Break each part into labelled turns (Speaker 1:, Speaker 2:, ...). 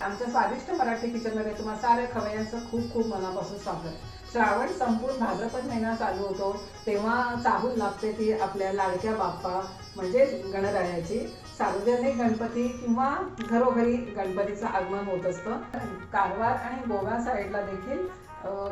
Speaker 1: आमच्या स्वादिष्ट मराठी किचनमध्ये तुम्हाला साऱ्या खवयांचं खूप खूप मनापासून स्वागत. श्रावण संपूर्ण भाद्रपद महिना चालू होतो तेव्हा चाहूल लागते ती आपल्या लाडक्या बाप्पा म्हणजे गणरायाची. सार्वजनिक गणपती किंवा घरोघरी गणपतीचं आगमन होत असतं. कारवार आणि गोवा साईडला देखील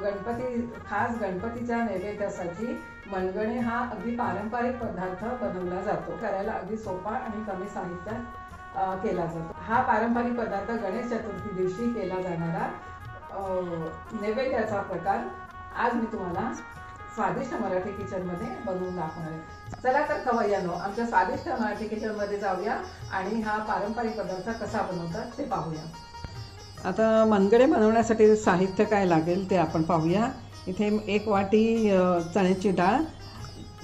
Speaker 1: गणपती खास गणपतीच्या नैवेद्यासाठी मनगणे हा अगदी पारंपरिक पदार्थ बनवला जातो. करायला अगदी सोपा आणि कमी साहित्यात केला जातो. हा पारंपरिक पदार्थ गणेश चतुर्थी दिवशी केला जाणारा नैवेद्याचा प्रकार आज मी तुम्हाला स्वादिष्ट मराठी किचनमध्ये बनवून दाखवणार आहे. चला तर खवय्यानो आमच्या स्वादिष्ट मराठी किचनमध्ये जाऊया आणि हा पारंपरिक पदार्थ कसा बनवतात ते पाहूया. आता मनगडे बनवण्यासाठी साहित्य काय लागेल ते आपण पाहूया. इथे एक वाटी चण्याची डाळ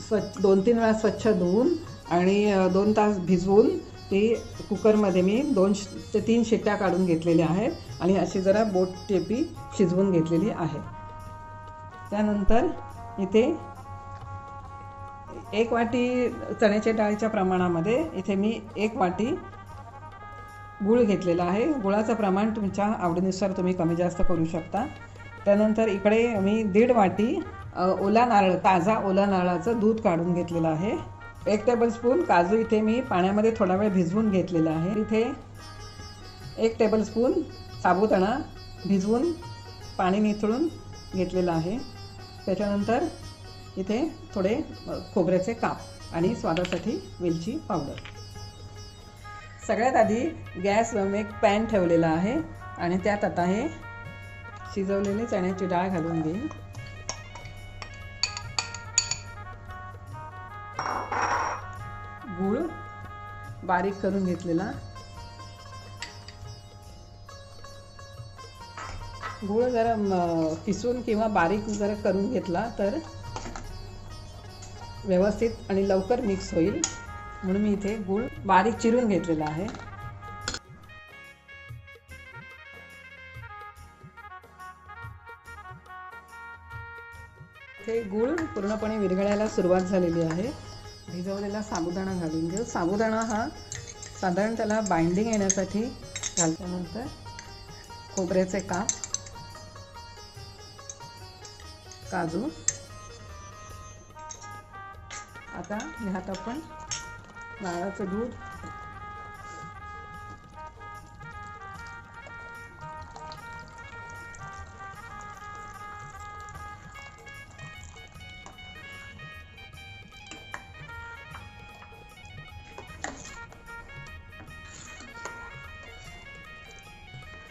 Speaker 1: स्वच्छ दोन तीन वेळा स्वच्छ धुवून आणि दोन तास भिजवून ती कुकरमध्ये मी दोन ते तीन शिट्ट्या काढून घेतलेल्या आहेत आणि अशी जरा बोट टेपी शिजवून घेतलेली आहे. त्यानंतर इथे एक वाटी चण्याच्या डाळीच्या प्रमाणामध्ये इथे मी एक वाटी गूळ घेतलेला आहे. गुळाचं प्रमाण तुमच्या आवडीनुसार तुम्ही कमी जास्त करू शकता. त्यानंतर इकडे मी दीड वाटी ओला नारळ ताजा ओला नारळाचं दूध काढून घेतलेलं आहे. एक टेबलस्पून काजू इथे मी पाण्यामध्ये थोडा वेळ भिजवून घेतलेला आहे. इथे एक टेबलस्पून साबुदाणा भिजवून पाणी निथळून घेतलेलं आहे. त्याच्यानंतर इथे थोडे खोबऱ्याचे काप आणि स्वादासाठी वेलची पावडर. सगळ्यात आधी गॅस एक पॅन ठेवलेला आहे आणि त्यात आता हे शिजवलेली चण्याची डाळ घालून देईन. गूळ बारीक करून घेतलेला. गूळ जरा किसून किंवा बारीक जरा करून घेतला तर व्यवस्थित आणि लवकर मिक्स होईल. म्हणून मी इथे गूळ बारीक चिरून घेतलेला आहे. इथे गूळ पूर्णपणे विरघळायला सुरुवात झालेली आहे. भिजवलेला साबुदाणा घालून घेऊ. साबुदाणा हा साधारण त्याला बाइंडिंग येण्यासाठी घालल्यानंतर खोबऱ्याचे काप काजू. आता ह्यात आपण नारळाचं दूध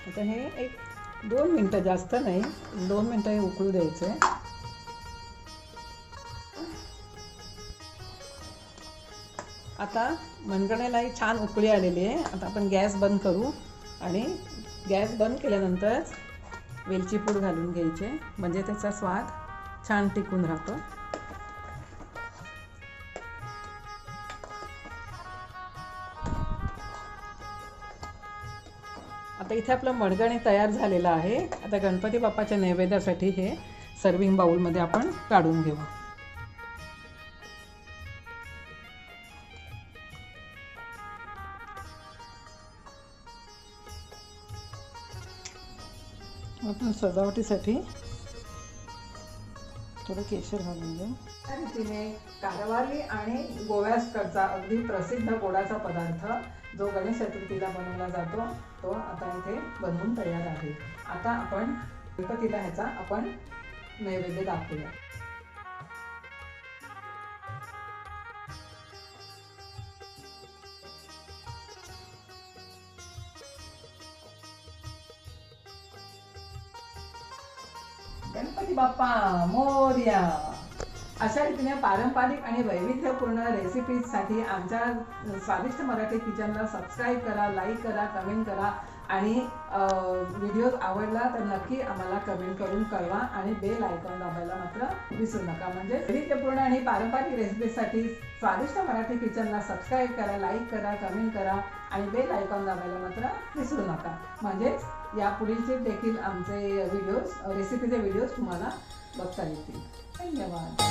Speaker 1: आता हे एक दोन मिनटं जास्त नाही दोन मिनटं हे उकळू द्यायचं आहे. आता मनगण्यालाही छान उकळी आलेली आहे. आता आपण गॅस बंद करू आणि गॅस बंद केल्यानंतर वेलची पूड घालून घ्यायचे म्हणजे त्याचा स्वाद छान टिकून राहतो. आता इथे आपलं मडगणे तयार झालेलं आहे. आता गणपती बाप्पाच्या नैवेद्यासाठी हे सर्विंग बाउलमध्ये आपण काढून घेऊ. आपण सजावटीसाठी थोडं केशर घालून घेऊ त्या रीतीने कारवारी आणि गोव्याकडचा अगदी प्रसिद्ध गोडाचा पदार्थ जो गणेश चतुर्थीला बनवला जातो तो आता इथे बनवून तयार आहे. आता आपण गणपतीला ह्याचा आपण नैवेद्य दाखवूया. गणपती बाप्पा मोर्या. अशा रीतीने पारंपरिक आणि वैविध्यपूर्ण रेसिपीजसाठी आमच्या स्वादिष्ट मराठी किचनला सबस्क्राईब करा लाईक करा कमेंट करा. आणि व्हिडिओ आवडला तर नक्की आम्हाला कमेंट करून कळवा आणि बेल आयकॉन दाबायला मात्र विसरू नका. म्हणजे वैविध्यपूर्ण आणि पारंपरिक रेसिपीसाठी स्वादिष्ट मराठी किचनला सबस्क्राईब करा लाईक करा कमेंट करा आणि बेल आयकॉन दाबायला मात्र विसरू नका. म्हणजेच या पुढीलचे देखील आमचे व्हिडिओज रेसिपीचे व्हिडिओज तुम्हाला बघता येतील. धन्यवाद.